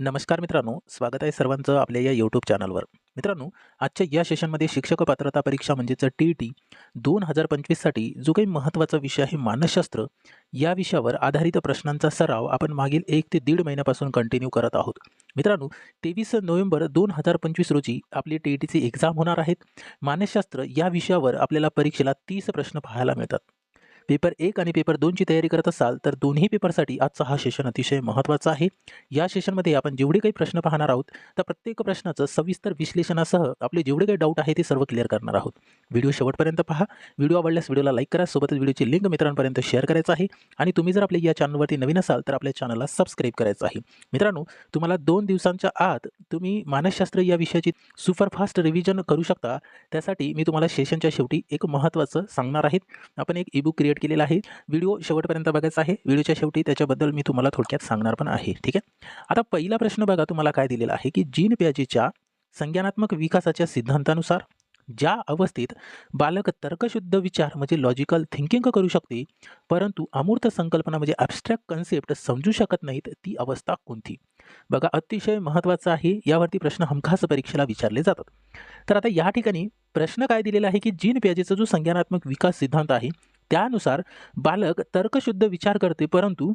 नमस्कार मित्रांनो स्वागत आहे सर्वांचं आपल्या या यूट्यूब चॅनलवर मित्रांनो आजच्या या सेशनमध्ये शिक्षक पात्रता परीक्षा म्हणजेच टी ई टी दोन हजार पंचवीससाठी जो काही महत्त्वाचा विषय आहे मानसशास्त्र या विषयावर आधारित प्रश्नांचा सराव आपण मागील एक ते दीड महिन्यापासून कंटिन्यू करत आहोत. मित्रांनो तेवीस नोव्हेंबर दोन हजार पंचवीस रोजी आपली टी ई टीची एक्झाम होणार आहेत. मानसशास्त्र या विषयावर आपल्याला परीक्षेला तीस प्रश्न पाहायला मिळतात. पेपर एक आणि पेपर दोनची तयारी करत असाल तर दोन्ही पेपरसाठी आजचा हा सेशन अतिशय महत्त्वाचा आहे. या सेशनमध्ये आपण जेवढे काही प्रश्न पाहणार आहोत त्या प्रत्येक प्रश्नाचं सविस्तर विश्लेषणासह आपले जेवढे काही डाऊट आहे ते सर्व क्लिअर करणार आहोत. व्हिडिओ शेवटपर्यंत पहा. व्हिडिओ आवडल्यास व्हिडिओला लाईक करा. सोबतच व्हिडिओची लिंक मित्रांपर्यंत शेअर करायचं आहे. आणि तुम्ही जर आपल्या या चॅनलवरती नवीन असाल तर आपल्या चॅनलला सबस्क्राईब करायचं आहे. मित्रांनो तुम्हाला दोन दिवसांच्या आत तुम्ही मानसशास्त्र या विषयाची सुपरफास्ट रिव्हिजन करू शकता. त्यासाठी मी तुम्हाला सेशनच्या शेवटी एक महत्त्वाचं सांगणार आहे. आपण एक ईबुक क्रिएट केलेला आहे. व्हिडिओ शेवटपर्यंत बघायचा आहे. व्हिडिओच्या शेवटी त्याच्याबद्दल मी तुम्हाला थोडक्यात सांगणार पण आहे. ठीक आहे? आता पहिला प्रश्न बघा तुम्हाला काय दिलेला आहे की जीन प्याजीच्या संज्ञानात्मक विकासाच्या सिद्धांतानुसार ज्या अवस्थेत बालक तर्कशुद्ध विचार म्हणजे लॉजिकल थिंकिंग करू शकते परंतु अमूर्त संकल्पना म्हणजे ॲबस्ट्रॅक्ट कन्सेप्ट समजू शकत नाहीत ती अवस्था कोणती? बघा अतिशय महत्त्वाचं आहे. यावरती प्रश्न हमखास परीक्षेला विचारले जातात. तर आता या ठिकाणी प्रश्न काय दिलेला आहे की जीन प्याजेचा जो संज्ञानात्मक विकास सिद्धांत आहे त्यानुसार बालक तर्कशुद्ध विचार करते परंतु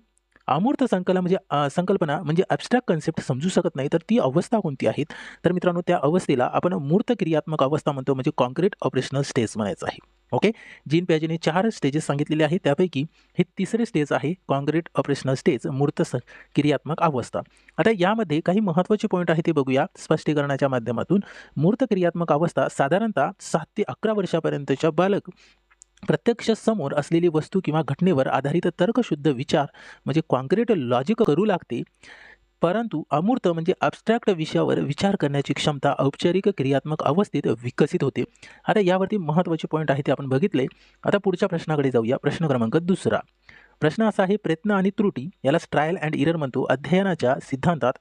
अमूर्त म्हणजे, संकल्पना म्हणजे संकल्पना म्हणजे ॲबस्ट्रॅक्ट कन्सेप्ट समजू शकत नाही. तर ती अवस्था कोणती आहे तर मित्रांनो त्या अवस्थेला आपण मूर्त क्रियात्मक अवस्था म्हणतो म्हणजे कॉन्क्रीट ऑपरेशनल स्टेज म्हणायचं आहे. ओके जीन प्याजेने चार स्टेजेस सांगितलेले आहेत. त्यापैकी हे तिसरे स्टेज आहे कॉन्क्रीट ऑपरेशनल स्टेज मूर्त क्रियात्मक अवस्था. आता यामध्ये काही महत्त्वाचे पॉईंट आहे ते बघूया. स्पष्टीकरणाच्या माध्यमातून मूर्त क्रियात्मक अवस्था साधारणतः सात ते अकरा वर्षापर्यंतच्या बालक प्रत्यक्ष समोर असलेली वस्तू किंवा घटनेवर आधारित तर्कशुद्ध विचार म्हणजे कॉन्क्रीट लॉजिक करू लागते. परंतु अमूर्त म्हणजे ॲबस्ट्रॅक्ट विषयावर विचार करण्याची क्षमता औपचारिक क्रियात्मक अवस्थेत विकसित होते. आता यावरती महत्त्वाचे पॉईंट आहे ते आपण बघितले. आता पुढच्या प्रश्नाकडे जाऊया. प्रश्न क्रमांक दुसरा. प्रश्न असा आहे प्रयत्न आणि त्रुटी यालाच ट्रायल अँड इरर म्हणतो. अध्ययनाच्या सिद्धांतात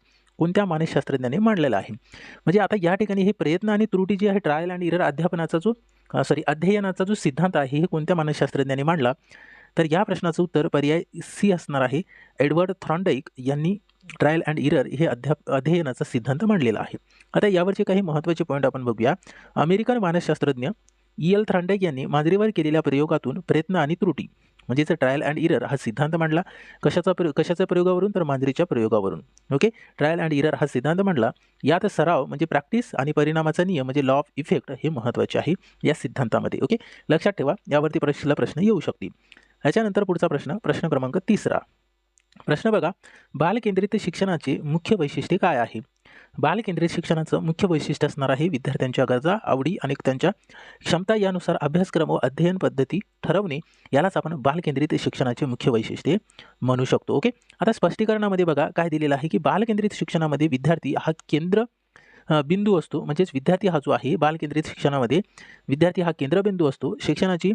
कोणत्या मानसशास्त्रज्ञाने मांडलेला आहे? म्हणजे आता या ठिकाणी हे प्रयत्न आणि त्रुटी जी आहे ट्रायल अँड इरर अध्यापनाचा जो सॉरी अध्ययनाचा जो सिद्धांत आहे हे कोणत्या मानसशास्त्रज्ञांनी मांडला? तर या प्रश्नाचं उत्तर पर्याय सी असणार आहे. एडवर्ड थ्रॉन्डाईक यांनी ट्रायल अँड इरर हे अध्याप अध्ययनाचा सिद्धांत मांडलेला आहे. आता यावरचे काही महत्त्वाचे पॉईंट आपण बघूया. अमेरिकन मानसशास्त्रज्ञ ई एल थ्रांडेक यांनी मांजरीवर केलेल्या प्रयोगातून प्रयत्न आणि त्रुटी म्हणजेच ट्रायल अँड इरर हा सिद्धांत मांडला. कशाचा प्रयोग कशाच्या प्रयोगावरून? तर मांजरीच्या प्रयोगावरून. ओके ट्रायल अँड इरर हा सिद्धांत मांडला. यात सराव म्हणजे प्रॅक्टिस आणि परिणामाचा नियम म्हणजे लॉ ऑफ इफेक्ट हे महत्त्वाचे आहे या सिद्धांतामध्ये. ओके लक्षात ठेवा यावरती परीक्षेला प्रश्न येऊ शकतील. याच्यानंतर पुढचा प्रश्न प्रश्न क्रमांक तिसरा. प्रश्न बघा बालकेंद्रित शिक्षणाचे मुख्य वैशिष्ट्य काय आहे? बालकेंद्रित शिक्षणाचं मुख्य वैशिष्ट्य असणार आहे विद्यार्थ्यांच्या गरजा आवडी आणि त्यांच्या क्षमता यानुसार अभ्यासक्रम व अध्ययन पद्धती ठरवणे. यालाच आपण बालकेंद्रित शिक्षणाचे मुख्य वैशिष्ट्ये म्हणू शकतो. ओके? आता स्पष्टीकरणामध्ये बघा काय दिलेलं आहे की बालकेंद्रित शिक्षणामध्ये विद्यार्थी हा केंद्र बिंदू असतो. म्हणजेच विद्यार्थी हा जो आहे बालकेंद्रित शिक्षणामध्ये विद्यार्थी हा केंद्रबिंदू असतो. शिक्षणाची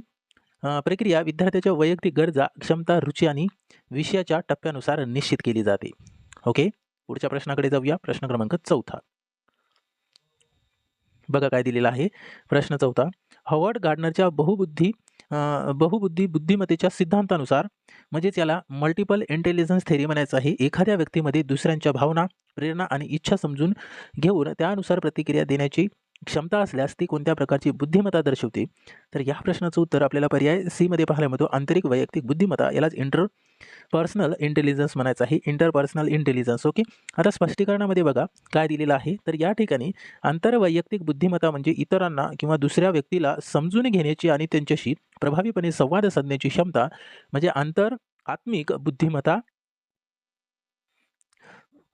प्रक्रिया विद्यार्थ्याच्या वैयक्तिक गरजा क्षमता रुची आणि विषयाच्या टप्प्यानुसार निश्चित केली जाते. ओके? पुढच्या प्रश्नाकडे जाऊया. प्रश्न क्रमांक चौथा. बघा काय दिलेला आहे. प्रश्न चौथा. हॉवर्ड गार्डनरच्या बहुबुद्धी बहुबुद्धी बुद्धिमत्तेच्या सिद्धांतानुसार म्हणजेच याला मल्टिपल इंटेलिजन्स थेरी म्हणायचं आहे. एखाद्या व्यक्तीमध्ये दुसऱ्यांच्या भावना प्रेरणा आणि इच्छा समजून घेऊन त्यानुसार प्रतिक्रिया देण्याची क्षमता असल्यास ती कोणत्या प्रकारची बुद्धिमत्ता दर्शवते? तर या प्रश्नाचं उत्तर आपल्याला पर्याय सीमध्ये पाहायला मिळतो. आंतरिक वैयक्तिक बुद्धिमत्ता यालाच इंटर पर्सनल इंटेलिजन्स म्हणायचं आहे. इंटरपर्सनल इंटेलिजन्स ओके आता स्पष्टीकरणामध्ये बघा काय दिलेलं आहे? तर या ठिकाणी आंतरवैयक्तिक बुद्धिमत्ता म्हणजे इतरांना किंवा दुसऱ्या व्यक्तीला समजून घेण्याची आणि त्यांच्याशी प्रभावीपणे संवाद साधण्याची क्षमता म्हणजे आंतर आत्मिक बुद्धिमत्ता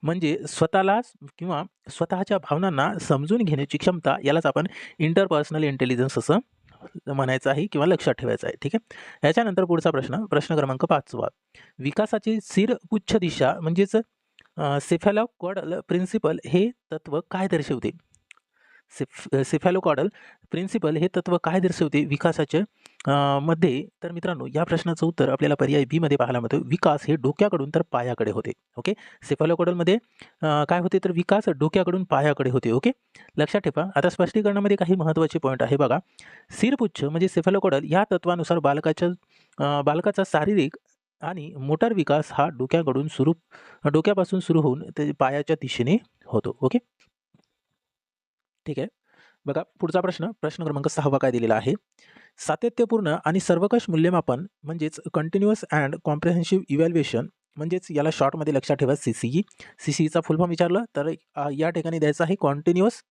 म्हणजे स्वतःलाच किंवा स्वतःच्या भावनांना समजून घेण्याची क्षमता यालाच आपण इंटरपर्सनल इंटेलिजन्स असं म्हणायचं आहे किंवा लक्षात ठेवायचं आहे. ठीक आहे? याच्यानंतर पुढचा प्रश्न प्रश्न क्रमांक पाचवा. विकासाची स्थिर पुच्छ दिशा म्हणजेच सेफॅलोकॉडल प्रिन्सिपल हे तत्व काय दर्शवते? सिफ सिफॅलोकॉडल प्रिन्सिपल हे तत्व काय दर्शवते विकासाच्या मध्ये तर मित्रांनो या प्रश्नाचं उत्तर आपल्याला पर्याय बी मध्ये पाहायला मिळतं. विकास हे डोक्याकडून तर पायाकडे होते ओके? सेफॅलोकॉडलमध्ये काय होते? तर विकास डोक्याकडून पायाकडे होते ओके? लक्षात ठेवा. आता स्पष्टीकरणामध्ये काही महत्त्वाचे पॉईंट आहे बघा. सिरपुच्छ म्हणजे सेफॅलोकॉडल या तत्वानुसार बालकाच्या बालकाचा शारीरिक आणि मोटार विकास हा डोक्याकडून सुरू डोक्यापासून सुरू होऊन ते पायाच्या दिशेने होतो ओके? ठीक आहे. बघा पुढचा प्रश्न प्रश्न क्रमांक सहावा काय दिलेला आहे? सातत्यपूर्ण आणि सर्वकष मूल्यमापन म्हणजेच कंटिन्युअस अँड कॉम्प्रिहेन्सिव्ह इव्हॅल्युएशन म्हणजेच याला शॉर्टमध्ये लक्षात ठेवा C C E C C Icha full form विचारला विचारलं तर या ठिकाणी द्यायचं आहे कॉन्टिन्युअस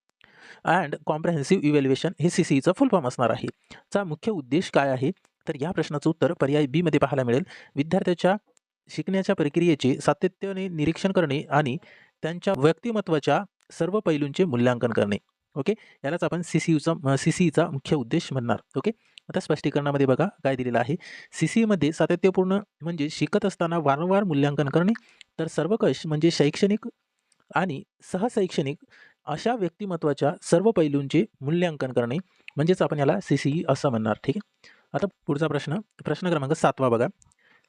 अँड कॉम्प्रिहेन्सिव्ह इव्हॅल्युएशन हे सी सी ईचा फुल फॉर्म असणार आहे. चा मुख्य उद्देश काय आहे? तर या प्रश्नाचं उत्तर पर्याय बीमध्ये पाहायला मिळेल. विद्यार्थ्याच्या शिकण्याच्या प्रक्रियेचे सातत्याने निरीक्षण करणे आणि त्यांच्या व्यक्तिमत्वाच्या सर्व पैलूंचे मूल्यांकन करणे. ओके? यालाच आपण सी सी यूचा सी सी ईचा मुख्य उद्देश म्हणणार. ओके? आता स्पष्टीकरणामध्ये बघा काय दिलेलं आहे. सी सी ईमध्ये सातत्यपूर्ण म्हणजे शिकत असताना वारंवार मूल्यांकन करणे तर सर्वकष म्हणजे शैक्षणिक आणि सहशैक्षणिक अशा व्यक्तिमत्वाच्या सर्व पैलूंचे मूल्यांकन करणे म्हणजेच आपण याला सी सी ई असं म्हणणार. ठीक आहे? आता पुढचा प्रश्न प्रश्न क्रमांक सातवा बघा.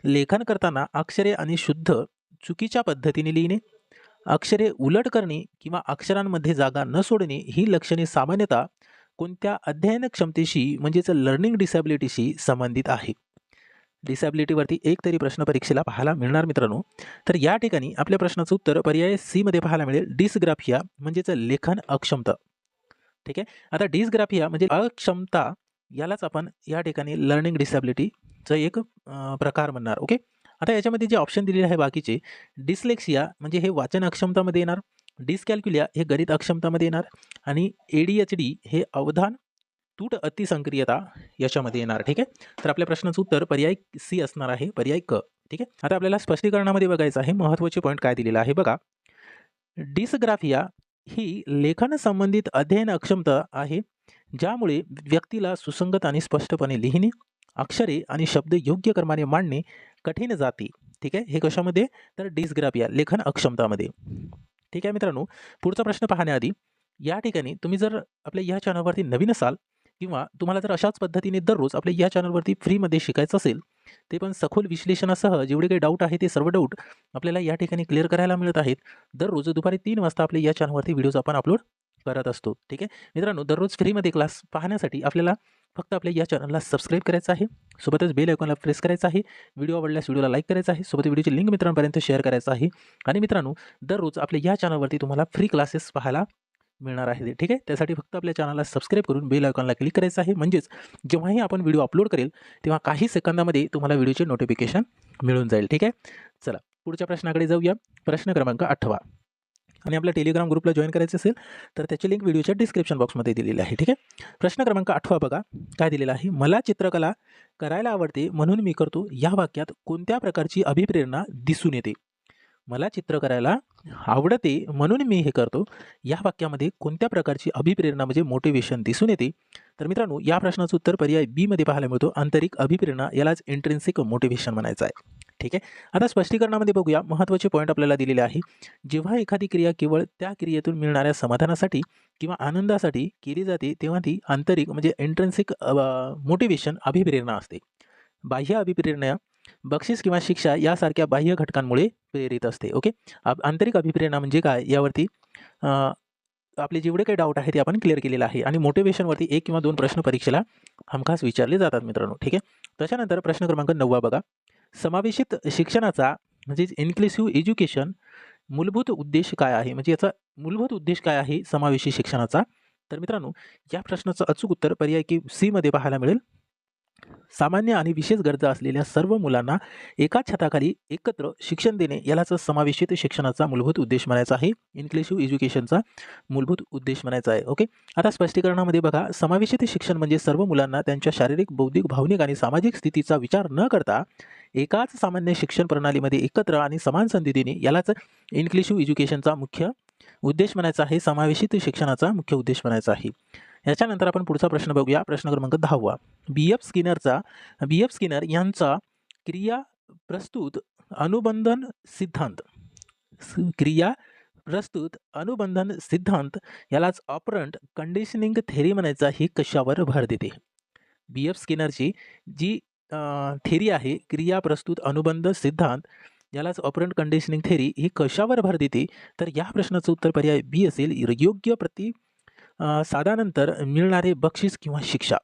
लेखन करताना अक्षरे आणि शुद्ध चुकीच्या पद्धतीने लिहिणे अक्षरे उलट करणे किंवा अक्षरांमध्ये जागा न सोडणे ही लक्षणे सामान्यतः कोणत्या अध्ययन क्षमतेशी म्हणजेच लर्निंग डिसॅबिलिटीशी संबंधित आहे डिसॅबिलिटीवरती एक तरी प्रश्न परीक्षेला पाहायला मिळणार मित्रांनो. तर या ठिकाणी आपल्या प्रश्नाचं उत्तर पर्याय सीमध्ये पाहायला मिळेल. डिसग्राफिया म्हणजेच लेखन अक्षमता. ठीक आहे? आता डिसग्राफिया म्हणजे अक्षमता यालाच आपण या ठिकाणी लर्निंग डिसॅबिलिटीचं एक प्रकार म्हणणार. ओके आता याच्यामध्ये जे ऑप्शन दिलेले आहे बाकीचे डिसलेक्सिया म्हणजे हे वाचन अक्षमतामध्ये येणार डिस्कॅल्क्युलिया हे गणित अक्षमतामध्ये येणार आणि ए डी एच डी हे अवधान तूट अतिसंक्रियता याच्यामध्ये येणार ठीक आहे? तर आपल्या प्रश्नाचं उत्तर पर्याय सी असणार आहे पर्याय क ठीक आहे? आता आपल्याला स्पष्टीकरणामध्ये बघायचं आहे महत्त्वाचे पॉईंट काय दिलेलं आहे बघा. डिसग्राफिया ही लेखन संबंधित अध्ययन अक्षमता आहे ज्यामुळे व्यक्तीला सुसंगत आणि स्पष्टपणे लिहिणे अक्षरे आणि शब्द योग्य क्रमाने मांडणे कठीण जाते ठीक आहे? हे कशामध्ये? तर डिसग्राफिया लेखन अक्षमतामध्ये. ठीक आहे मित्रांनो? पुढचा प्रश्न पाहण्याआधी या ठिकाणी तुम्ही जर आपल्या या चॅनलवरती नवीन असाल किंवा तुम्हाला जर अशाच पद्धतीने दररोज आपल्या या चॅनलवरती फ्रीमध्ये शिकायचं असेल ते पण सखोल विश्लेषणासह जेवढे काही डाऊट आहे ते सर्व डाऊट आपल्याला या ठिकाणी क्लिअर करायला मिळत आहेत. दररोज दुपारी तीन वाजता आपल्या या चॅनलवरती व्हिडिओज आपण अपलोड करत असतो. ठीक आहे? मित्रांनो दररोज फ्रीमध्ये क्लास पाहण्यासाठी आपल्याला फक्त आपल्या या चॅनलला सबस्क्राईब करायचं आहे. सोबतच बेल आयकॉनला प्रेस करायचं आहे. व्हिडिओ आवडल्यास व्हिडिओला लाईक करायचा आहे. सोबत व्हिडिओची लिंक मित्रांपर्यंत शेअर करायचं आहे. आणि मित्रांनो दररोज आपल्या या चॅनलवरती तुम्हाला फ्री क्लासेस पाहायला मिळणार आहे ठीक आहे? त्यासाठी फक्त आपल्या चॅनलला सबस्क्राईब करून बेल आयकॉनला क्लिक करायचं आहे. म्हणजेच जेव्हाही आपण व्हिडिओ अपलोड करेल तेव्हा काही सेकंदामध्ये तुम्हाला व्हिडिओचे नोटिफिकेशन मिळून जाईल. ठीक आहे? चला पुढच्या प्रश्नाकडे जाऊया. प्रश्न क्रमांक आठवा. आणि आपल्या टेलिग्राम ग्रुपला जॉईन करायचं असेल तर त्याची लिंक व्हिडिओच्या डिस्क्रिप्शन बॉक्समध्ये दिलेली आहे ठीक आहे? प्रश्न क्रमांक आठवा बघा काय दिलेला आहे? मला चित्रकला करायला आवडते म्हणून मी करतो या वाक्यात कोणत्या प्रकारची अभिप्रेरणा दिसून येते? मला चित्र करायला आवडते म्हणून मी हे करतो या वाक्यामध्ये कोणत्या प्रकारची अभिप्रेरणा म्हणजे मोटिवेशन दिसून येते? तर मित्रांनो या प्रश्नाचं उत्तर पर्याय बीमध्ये पाहायला मिळतो आंतरिक अभिप्रेरणा यालाच इंट्रेन्सिक मोटिवेशन म्हणायचं आहे. ठीक आहे. आता स्पष्टीकरणामध्ये बघूया. महत्त्वाचे पॉईंट आपल्याला दिलेले आहे. जेव्हा एखादी क्रिया केवळ त्या क्रियेतून मिळणाऱ्या समाधानासाठी किंवा आनंदासाठी केली जाते तेव्हा ती आंतरिक म्हणजे एंट्रन्सिक मोटिवेशन अभिप्रेरणा असते. बाह्य अभिप्रेरणा बक्षीस किंवा शिक्षा यासारख्या बाह्य घटकांमुळे प्रेरित असते. ओके? आंतरिक अभिप्रेरणा म्हणजे काय? यावरती आपले जेवढे काही डाऊट आहे ते आपण क्लिअर केलेलं आहे. आणि मोटिवेशनवरती एक किंवा दोन प्रश्न परीक्षेला हमखास विचारले जातात मित्रांनो. ठीक आहे? त्याच्यानंतर प्रश्न क्रमांक नववा बघा. समावेशित शिक्षणाचा म्हणजेच इन्क्लुसिव्ह एज्युकेशन मूलभूत उद्देश काय आहे? म्हणजे याचा मूलभूत उद्देश काय आहे समावेशी शिक्षणाचा? तर मित्रांनो या प्रश्नाचं अचूक उत्तर पर्याय की सीमध्ये पाहायला मिळेल. सामान्य आणि विशेष गरजा असलेल्या सर्व मुलांना एकाच छताखाली एकत्र शिक्षण देणे यालाच समावेशित शिक्षणाचा मूलभूत उद्देश म्हणायचा आहे. इन्क्लुसिव्ह एज्युकेशनचा मूलभूत उद्देश म्हणायचा आहे. ओके आता स्पष्टीकरणामध्ये बघा समावेशित शिक्षण म्हणजे सर्व मुलांना त्यांच्या शारीरिक बौद्धिक भावनिक आणि सामाजिक स्थितीचा विचार न करता एकाच सामान्य शिक्षण प्रणालीमध्ये एकत्र आणि समान संधी देणे यालाच इन्क्लुसिव्ह एज्युकेशनचा मुख्य उद्देश म्हणायचा आहे. समावेशित शिक्षणाचा मुख्य उद्देश म्हणायचा आहे. याच्यानंतर आपण पुढचा प्रश्न बघूया. प्रश्न क्रमांक दहावा बी एफ स्किनरचा बी एफ स्किनर यांचा क्रिया प्रस्तुत अनुबंधन सिद्धांत. क्रिया प्रस्तुत अनुबंधन सिद्धांत यालाच ऑपरंट कंडिशनिंग थेरी म्हणायचा ही कशावर भर देते? बी एफ स्किनरची जी थेरी आहे क्रिया प्रस्तुत अनुबंध सिद्धांत यालाच ऑपरंट कंडिशनिंग थेरी ही कशावर भर देते? तर या प्रश्नाचं उत्तर पर्याय बी असेल योग्य प्रति सादानंतर साधानंतर मिळणारे बक्षीस किंवा शिक्षा.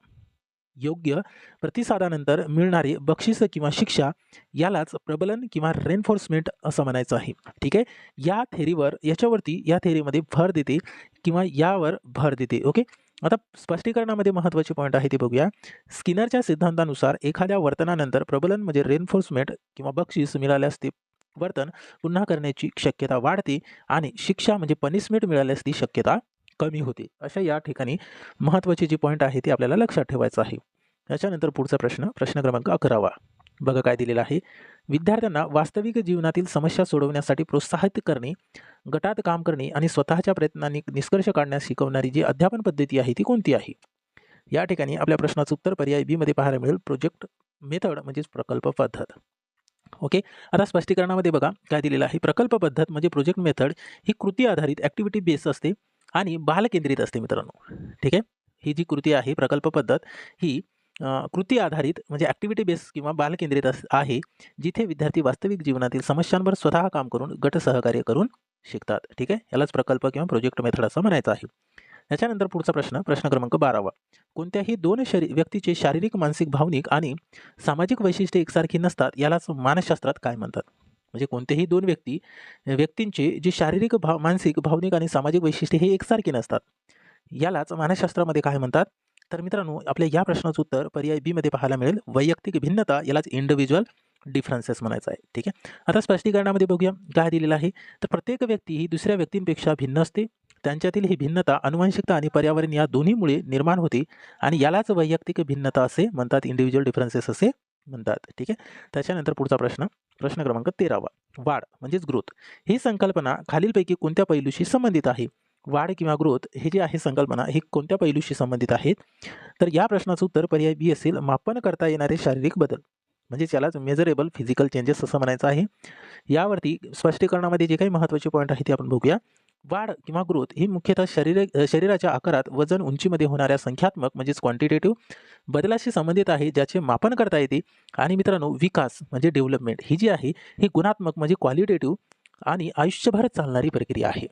योग्य प्रतिसादानंतर मिळणारे बक्षीस किंवा शिक्षा यालाच प्रबलन किंवा रेनफोर्समेंट असं म्हणायचं आहे. ठीक आहे? या थेरीवर याच्यावरती या थेरीमध्ये भर देते किंवा यावर भर देते. ओके? आता स्पष्टीकरणामध्ये महत्त्वाचे पॉईंट आहे ते बघूया. स्किनरच्या सिद्धांतानुसार एखाद्या वर्तनानंतर प्रबलन म्हणजे रेनफोर्समेंट किंवा बक्षीस मिळाल्यास ते वर्तन पुन्हा करण्याची शक्यता वाढते आणि शिक्षा म्हणजे पनिशमेंट मिळाल्यास ती शक्यता कमी होते अशा या ठिकाणी महत्त्वाचे जे पॉईंट आहे ते आपल्याला लक्षात ठेवायचं आहे. त्याच्यानंतर पुढचा प्रश्न प्रश्न क्रमांक अकरावा. बघा काय दिलेला आहे. विद्यार्थ्यांना वास्तविक जीवनातील समस्या सोडवण्यासाठी प्रोत्साहित करणे गटात काम करणे आणि स्वतःच्या प्रयत्नांनी निष्कर्ष काढण्यास शिकवणारी जी अध्यापन पद्धती आहे ती कोणती आहे? या ठिकाणी आपल्या प्रश्नाचं उत्तर पर्याय बीमध्ये पाहायला मिळेल. प्रोजेक्ट मेथड म्हणजेच प्रकल्प पद्धत. ओके आता स्पष्टीकरणामध्ये बघा काय दिलेलं आहे. प्रकल्प पद्धत म्हणजे प्रोजेक्ट मेथड ही कृती आधारित ॲक्टिव्हिटी बेस असते. आणि बालकेंद्रित असते मित्रांनो. ठीक आहे? ही जी कृती आहे प्रकल्प पद्धत ही कृती आधारित म्हणजे ॲक्टिव्हिटी बेस किंवा बालकेंद्रित अस आहे जिथे विद्यार्थी वास्तविक जीवनातील समस्यांवर स्वतः काम करून गट सहकार्य करून शिकतात. ठीक आहे? यालाच प्रकल्प किंवा प्रोजेक्ट मेथड असं म्हणायचं आहे. त्याच्यानंतर पुढचा प्रश्न प्रश्न क्रमांक बारावा. कोणत्याही दोन शरी व्यक्तीचे शारीरिक मानसिक भावनिक आणि सामाजिक वैशिष्ट्ये एकसारखी नसतात यालाच मानसशास्त्रात काय म्हणतात? म्हणजे कोणतेही दोन व्यक्ती व्यक्तींचे जे शारीरिक भाव मानसिक भावनिक आणि सामाजिक वैशिष्ट्ये हे एकसारखे नसतात. यालाच मानसशास्त्रामध्ये काय म्हणतात? तर मित्रांनो आपल्या या प्रश्नाचं उत्तर पर्याय बीमध्ये पाहायला मिळेल. वैयक्तिक भिन्नता यालाच इंडिव्हिज्युअल डिफरन्सेस म्हणायचं आहे. ठीक आहे? आता स्पष्टीकरणामध्ये बघूया. काय दिलेलं आहे? तर प्रत्येक व्यक्ती ही दुसऱ्या व्यक्तींपेक्षा भिन्न असते. त्यांच्यातील ही भिन्नता अनुवांशिकता आणि पर्यावरण या दोन्हीमुळे निर्माण होते आणि यालाच वैयक्तिक भिन्नता असे म्हणतात. इंडिव्हिज्युअल डिफरन्सेस असे म्हणतात. ठीक आहे? त्याच्यानंतर पुढचा प्रश्न. प्रश्न क्रमांक तेरावा. वाढ म्हणजेच ग्रोथ. ही संकल्पना खालीलपैकी कोणत्या पैलूशी संबंधित आहे? वाढ किंवा ग्रोथ हे जे आहे संकल्पना ही कोणत्या पैलूशी संबंधित आहेत? तर या प्रश्नाचं उत्तर पर्याय बी असेल मापन करता येणारे शारीरिक बदल. म्हणजे यालाच मेजरेबल फिजिकल चेंजेस असं म्हणायचं आहे. यावरती स्पष्टीकरणामध्ये जे काही महत्त्वाचे पॉईंट आहे ते आपण बघूया. वाढ किंवा ग्रोथ ही मुख्यतः शरीर शरीराच्या आकारात वजन उंचीमध्ये होणाऱ्या संख्यात्मक म्हणजेच क्वांटिटेटिव्ह बदलाशी संबंधित आहे ज्याचे मापन करता येते. आणि मित्रांनो विकास म्हणजे डेव्हलपमेंट ही जी आहे ही गुणात्मक म्हणजे क्वालिटेटिव्ह आणि आयुष्यभर चालणारी प्रक्रिया आहे.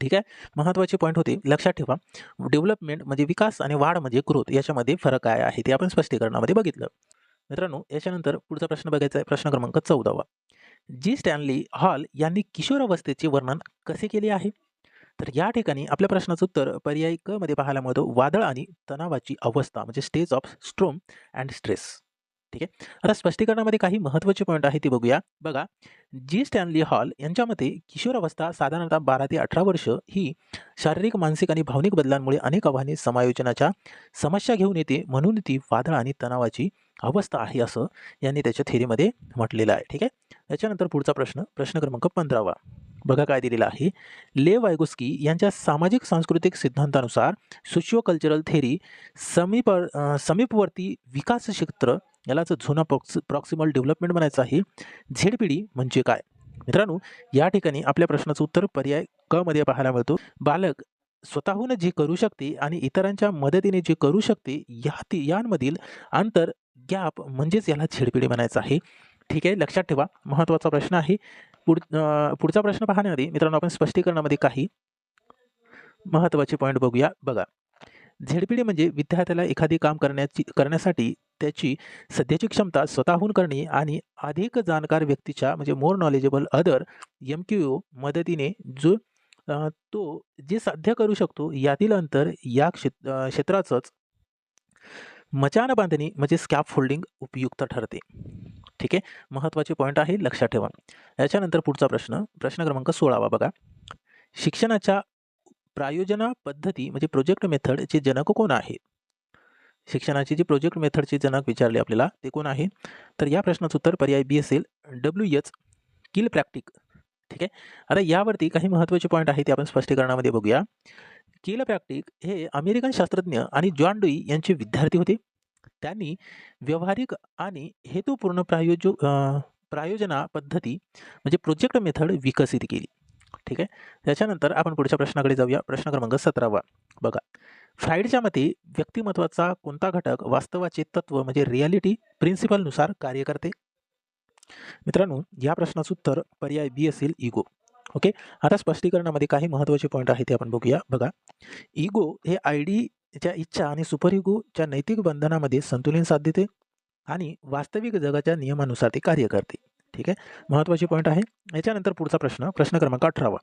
ठीक आहे? महत्त्वाचे पॉईंट होते. लक्षात ठेवा. डेव्हलपमेंट म्हणजे विकास आणि वाढ म्हणजे ग्रोथ याच्यामध्ये फरक काय आहे ते आपण स्पष्टीकरणामध्ये बघितलं. मित्रांनो याच्यानंतर पुढचा प्रश्न बघायचा आहे. प्रश्न क्रमांक चौदावा. जी स्टॅनली हॉल यांनी किशोरावस्थेचे वर्णन कसे केले आहे? तर या ठिकाणी आपल्या प्रश्नाचं उत्तर पर्यायी क मध्ये पाहायला मिळतो. वादळ आणि तणावाची अवस्था म्हणजे stage of storm and stress ठीक आहे? आता स्पष्टीकरणामध्ये काही महत्त्वाचे पॉईंट आहे ते बघूया. बघा जी स्टॅनली हॉल यांच्या मते किशोरावस्था साधारणतः बारा ते अठरा वर्ष ही शारीरिक मानसिक आणि भावनिक बदलांमुळे अनेक आव्हाने समायोजनाच्या समस्या घेऊन येते म्हणून ती वादळ आणि तणावाची अवस्था आहे असं यांनी त्याच्या थेरीमध्ये म्हटलेलं आहे. ठीक आहे? याच्यानंतर पुढचा प्रश्न प्रश्न क्रमांक पंधरावा. बघा काय दिलेला आहे. ले वायगुस्की यांच्या सामाजिक सांस्कृतिक सिद्धांतानुसार सोशिओ कल्चरल थेरी समीप समीपवर्ती विकास क्षेत्र यालाच झोना प्रॉक्स प्रॉक्सिमल डेव्हलपमेंट म्हणायचं आहे. झेड पिढी म्हणजे काय? मित्रांनो या ठिकाणी आपल्या प्रश्नाचं उत्तर पर्याय क मध्ये पाहायला मिळतो. बालक स्वतःहून जे करू शकते आणि इतरांच्या मदतीने जे करू शकते या ती यांमधील अंतर गॅप म्हणजेच याला झेडपिढी म्हणायचं आहे. ठीक आहे लक्षात ठेवा. महत्त्वाचा प्रश्न आहे. पुढ पुढचा प्रश्न पाहण्याआधी मित्रांनो आपण स्पष्टीकरणामध्ये काही महत्त्वाचे पॉईंट बघूया. बघा झेडपिढी म्हणजे विद्यार्थ्याला एखादी काम करण्याची करण्यासाठी त्याची सध्याची क्षमता स्वतःहून करणे आणि अधिक जाणकार व्यक्तीच्या म्हणजे more knowledgeable other M Q मदतीने जो तो जे साध्य करू शकतो यातील अंतर या क्षेत्र क्षेत्राचंच मचान बांधणी म्हणजे स्कॅप फोल्डिंग उपयुक्त ठरते. ठीक आहे? महत्त्वाचे पॉईंट आहे लक्षात ठेवा. याच्यानंतर पुढचा प्रश्न प्रश्न क्रमांक सोळावा बघा. शिक्षणाच्या प्रायोजना पद्धती म्हणजे प्रोजेक्ट मेथडचे जनक कोण आहेत शिक्षणाची जी प्रोजेक्ट मेथडचे जनक विचारले आपल्याला ते कोण आहे? तर या प्रश्नाचं उत्तर पर्याय बी असेल डब्ल्यू एच किल प्रॅक्टिक ठीक आहे? आता यावरती काही महत्त्वाचे पॉईंट आहे ते आपण स्पष्टीकरणामध्ये बघूया. किल प्रॅक्टिक हे अमेरिकन शास्त्रज्ञ आणि जॉन डुई यांचे विद्यार्थी होते. त्यांनी व्यावहारिक आणि हेतुपूर्ण प्रायोज प्रायोजना पद्धती म्हणजे प्रोजेक्ट मेथड विकसित केली. ठीक आहे? त्याच्यानंतर आपण पुढच्या प्रश्नाकडे जाऊया. प्रश्न क्रमांक सतरावा. बघा. फ्राईडच्या मते व्यक्तिमत्वाचा कोणता घटक वास्तवाचे तत्व म्हणजे रियालिटी प्रिन्सिपलनुसार कार्य करते? मित्रांनो या प्रश्नाचं उत्तर पर्याय बी असेल इगो ओके आता स्पष्टीकरणामध्ये काही महत्त्वाचे पॉईंट आहे ते आपण बघूया. बघा. इगो हे आय डी इच्छा आणि सुपरइगोच्या नैतिक बंधनामध्ये संतुलन साधते आणि वास्तविक जगाच्या नियमानुसार ते कार्य करते. ठीक आहे? महत्त्वाची पॉईंट आहे. याच्यानंतर पुढचा प्रश्न प्रश्न क्रमांक अठरावा.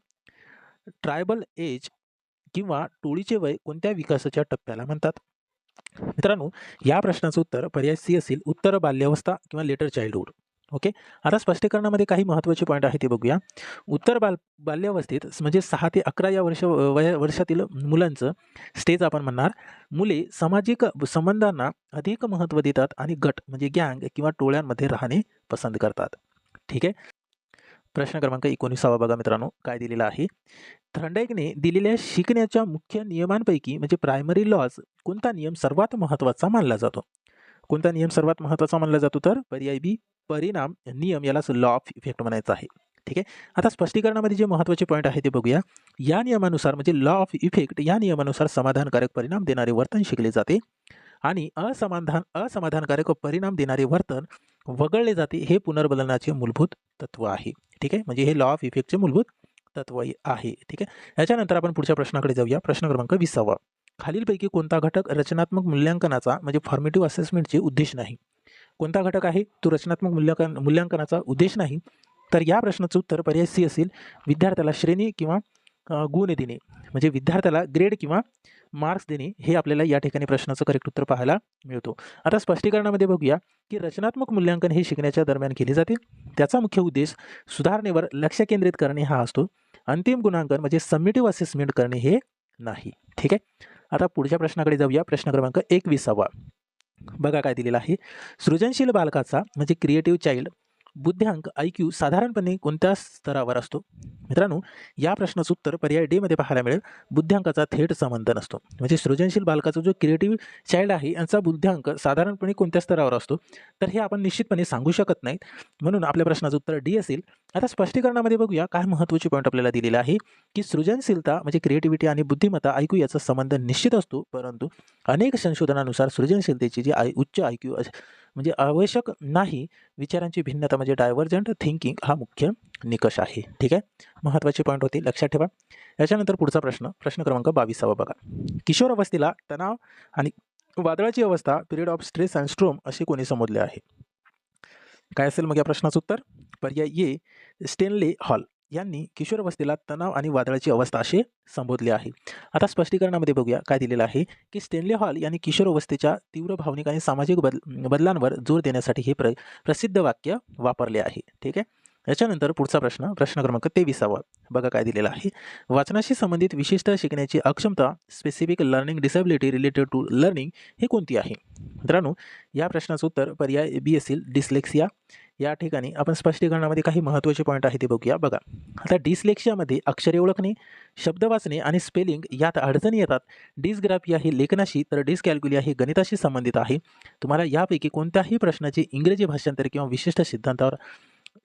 ट्रायबल एज किंवा टोळीचे वय कोणत्या विकासाच्या टप्प्याला म्हणतात? मित्रांनो या प्रश्नाचं उत्तर पर्याय सी असेल उत्तर बाल्यावस्था किंवा लेटर चाइल्डहुड ओके? आता स्पष्टीकरणामध्ये काही महत्त्वाचे पॉईंट आहे ते बघूया. उत्तर बाल बाल्यावस्थेत म्हणजे सहा ते अकरा या वर्ष वया वर्षातील मुलांचं स्टेज आपण म्हणणार. मुले सामाजिक संबंधांना अधिक महत्त्व देतात आणि गट म्हणजे गँग किंवा टोळ्यांमध्ये राहणे पसंत करतात. ठीक आहे? प्रश्न क्रमांक एकोणीसावा बघा मित्रांनो काय दिलेला आहे? थंडाईकने दिलेल्या शिकण्याच्या मुख्य नियमांपैकी म्हणजे प्रायमरी लॉज कोणता नियम सर्वात महत्त्वाचा मानला जातो? कोणता नियम सर्वात महत्त्वाचा मानला जातो तर? पर्याय बी परिणाम नियम यालाच लॉ ऑफ इफेक्ट म्हणायचा आहे. ठीक आहे? आता स्पष्टीकरणामध्ये जे महत्त्वाचे पॉईंट आहे ते बघूया. या नियमानुसार म्हणजे लॉ ऑफ इफेक्ट या नियमानुसार समाधानकारक परिणाम देणारे वर्तन शिकले जाते आणि असमाधान असमाधानकारक परिणाम देणारे वर्तन वगळले जाते हे पुनर्बलनाचे मूलभूत तत्व आहे. ठीक आहे? म्हणजे हे लॉ ऑफ इफेक्टचे मूलभूत तत्व आहे. ठीक आहे? याच्यानंतर आपण पुढच्या प्रश्नाकडे जाऊया. प्रश्न क्रमांक विसावा. खालीलपैकी कोणता घटक रचनात्मक मूल्यांकनाचा म्हणजे फॉर्मेटिव्ह असेसमेंटचे उद्देश नाही? कोणता घटक आहे? तो रचनात्मक मूल्यांकन मूल्यांकनाचा उद्देश नाही. तर या प्रश्नाचं उत्तर पर्याय सी असेल विद्यार्थ्याला श्रेणी किंवा गुण देणे. म्हणजे विद्यार्थ्याला ग्रेड किंवा मार्क्स देणे हे आपल्याला या ठिकाणी प्रश्नाचं करेक्ट उत्तर पाहायला मिळतो. आता स्पष्टीकरणामध्ये बघूया की रचनात्मक मूल्यांकन हे शिकण्याच्या दरम्यान केले जाते. त्याचा मुख्य उद्देश सुधारणेवर लक्ष केंद्रित करणे हा असतो. अंतिम गुणांकन म्हणजे सबमिटिव्ह असेसमेंट करणे हे नाही. ठीक आहे? आता पुढच्या प्रश्नाकडे जाऊया. प्रश्न क्रमांक एकविसावा. बघा काय दिलेला आहे. सृजनशील बालकाचा म्हणजे क्रिएटिव्ह चाइल्ड बुद्ध्यांक आय क्यू साधारणपणे कोणत्या स्तरावर असतो? मित्रांनो या प्रश्नाचं उत्तर पर्याय डीमध्ये पाहायला मिळेल. बुद्ध्यांकाचा थेट संबंध नसतो. म्हणजे सृजनशील बालकाचा जो क्रिएटिव्ह चाइल्ड आहे यांचा बुद्ध्यांक साधारणपणे कोणत्या स्तरावर असतो? तर हे आपण निश्चितपणे सांगू शकत नाहीत. म्हणून आपल्या प्रश्नाचं उत्तर डी असेल. आता स्पष्टीकरणामध्ये बघूया काय महत्त्वाची पॉईंट आपल्याला दिलेला आहे की सृजनशीलता म्हणजे क्रिएटिव्हिटी आणि बुद्धिमत्ता ऐकू याचा संबंध निश्चित असतो. परंतु अनेक संशोधनानुसार सृजनशीलतेची जी आय उच्च ऐक्यू म्हणजे आवश्यक नाही. विचारांची भिन्नता म्हणजे डायव्हर्जंट थिंकिंग हा मुख्य निकष आहे. ठीक आहे? महत्त्वाचे पॉईंट होते. लक्षात ठेवा. याच्यानंतर पुढचा प्रश्न. प्रश्न क्रमांक बावीसावा बघा. किशोर अवस्थेला तणाव आणि वादळाची अवस्था period of stress and storm असे कोणी समजले आहे? काय असेल मग या प्रश्नाचं उत्तर? पर्याय ये स्टेनले हॉल यांनी किशोरावस्थेला तणाव आणि वादळाची अवस्था असे संबोधले आहे. आता स्पष्टीकरणामध्ये बघूया काय दिलेलं आहे की स्टेनले हॉल यांनी किशोरावस्थेच्या तीव्र भावनिक आणि सामाजिक बद बदलांवर जोर देण्यासाठी हे प्र प्रसिद्ध वाक्य वापरले आहे. ठीक आहे? याच्यानंतर पुढचा प्रश्न प्रश्न क्रमांक तेविसावा. बघा काय दिलेला आहे. वाचनाशी संबंधित विशिष्ट शिकण्याची अक्षमता specific learning disability related to learning हे कोणती आहे? मित्रांनो या प्रश्नाचं उत्तर पर्याय बी असेल डिस्लेक्सिया या ठिकाणी आपण स्पष्टीकरणामध्ये काही महत्त्वाचे पॉईंट आहे ते बघूया. बघा आता डिसलेक्शियामध्ये अक्षरे ओळखणे शब्द वाचणे आणि स्पेलिंग यात अडचणी येतात. डिसग्राफिया ही लेखनाशी तर डिसकॅल्क्युलिया ही गणिताशी संबंधित आहे. तुम्हाला यापैकी कोणत्याही प्रश्नाचे इंग्रजी भाषांतर किंवा विशिष्ट सिद्धांतावर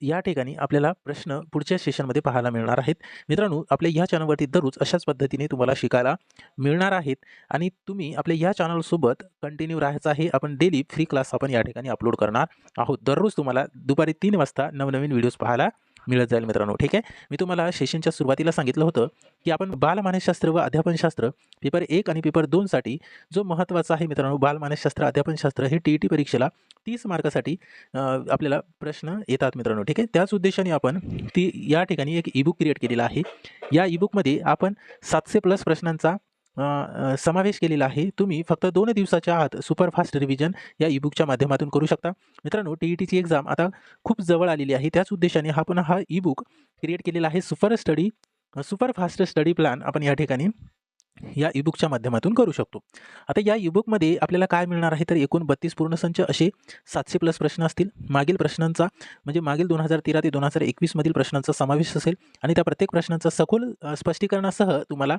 या ठिकाणी आपल्याला प्रश्न पुढच्या सेशनमध्ये पाहायला मिळणार आहेत. मित्रांनो आपल्या ह्या चॅनलवरती दररोज अशाच पद्धतीने तुम्हाला शिकायला मिळणार आहेत. आणि तुम्ही आपल्या ह्या चॅनलसोबत कंटिन्यू राहायचं आहे. आपण डेली फ्री क्लास आपण या ठिकाणी अपलोड करणार आहोत. दररोज तुम्हाला दुपारी तीन वाजता नवनवीन व्हिडिओज पाहायला मिळत जाईल मित्रांनो. ठीक आहे? मी तुम्हाला सेशनच्या सुरुवातीला सांगितलं होतं की आपण बालमानसशास्त्र व अध्यापनशास्त्र पेपर एक आणि पेपर दोनसाठी जो महत्त्वाचा आहे मित्रांनो बालमानसशास्त्र अध्यापनशास्त्र हे टी ई टी परीक्षेला तीस मार्कासाठी आपल्याला प्रश्न येतात मित्रांनो. ठीक आहे? त्याच उद्देशाने आपण ती या ठिकाणी एक ईबुक क्रिएट केलेला आहे. या ईबुकमध्ये आपण सातशे प्लस प्रश्नांचा समावेश केलेला आहे. तुम्ही फक्त दोन दिवसाच्या आत सुपरफास्ट रिव्हिजन या ईबुकच्या माध्यमातून करू शकता. मित्रांनो टी ई टीची एक्झाम आता खूप जवळ आलेली आहे. त्याच उद्देशाने हा पण हा ईबुक क्रिएट केलेला आहे. Super study superfast study plan आपण या ठिकाणी या ईबुकच्या माध्यमातून करू शकतो. आता या ईबुकमध्ये आपल्याला काय मिळणार आहे? तर एकूण बत्तीस पूर्णसंच असे सातशे प्लस प्रश्न असतील. मागील प्रश्नांचा म्हणजे मागील दोन हजार तेरा ते दोन हजार एकवीसमधील प्रश्नांचा समावेश असेल आणि त्या प्रत्येक प्रश्नांचा सखोल स्पष्टीकरणासह तुम्हाला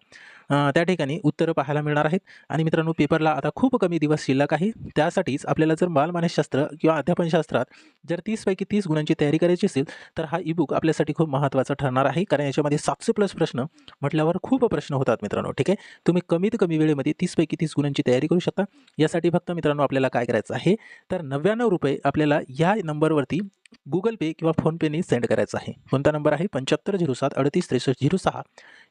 त्या ठिकाणी उत्तरं पाहायला मिळणार आहेत. आणि मित्रांनो पेपरला आता खूप कमी दिवस शिल्लक आहे. त्यासाठीच आपल्याला जर बालमानसशास्त्र किंवा अध्यापनशास्त्रात जर तीसपैकी तीस गुणांची तयारी करायची असेल तर हा ईबुक आपल्यासाठी खूप महत्त्वाचा ठरणार आहे. कारण याच्यामध्ये सातशे प्लस प्रश्न म्हटल्यावर खूप प्रश्न होतात मित्रांनो ठीक आहे? तुम्ही कमीत कमी वेळेमध्ये तीसपैकी तीस गुणांची तयारी करू शकता. यासाठी फक्त मित्रांनो आपल्याला काय करायचं आहे? तर नव्याण्णव रुपये आपल्याला या नंबरवरती गुगल पे किंवा फोनपेने सेंड करायचं आहे. कोणता नंबर आहे? पंच्याहत्तर झिरो सात अडतीस त्रेसष्ट झिरो सहा.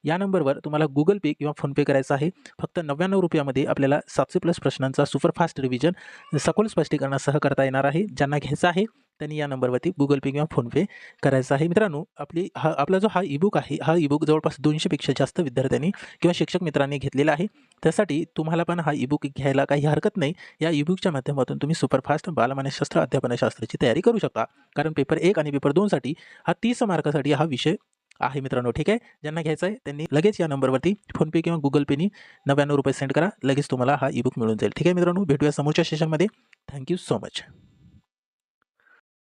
या नंबरवर तुम्हाला गुगल पे किंवा फोनपे करायचं आहे. फक्त नव्याण्णव रुपयामध्ये आपल्याला सातशे प्लस प्रश्नांचा सुपरफास्ट रिव्हिजन सखोल स्पष्टीकरणासह करता येणार आहे. ज्यांना घ्यायचं आहे त्यांनी या नंबरवरती गुगल पे किंवा फोनपे करायचा आहे. मित्रांनो आपली हा आपला जो हा ईबुक आहे हा ईबुक जवळपास दोनशेपेक्षा जास्त विद्यार्थ्यांनी किंवा शिक्षक मित्रांनी घेतलेला आहे. त्यासाठी तुम्हाला पण हा ईबुक घ्यायला काही हरकत नाही. या ईबुकच्या माध्यमातून तुम्ही सुपरफास्ट बालमानसशास्त्र अध्यापनशास्त्राची तयारी करू शकता. कारण पेपर एक आणि पेपर दोनसाठी हा तीस मार्कासाठी हा विषय आहे मित्रांनो ठीक आहे? ज्यांना घ्यायचा आहे त्यांनी लगेच या नंबरवरती फोनपे किंवा गुगल पेनी नव्याण्णव रुपये सेंड करा. लगेच तुम्हाला हा ईबुक मिळून जाईल. ठीक आहे मित्रांनो भेटूया समोरच्या सेशनमध्ये थँक्यू सो मच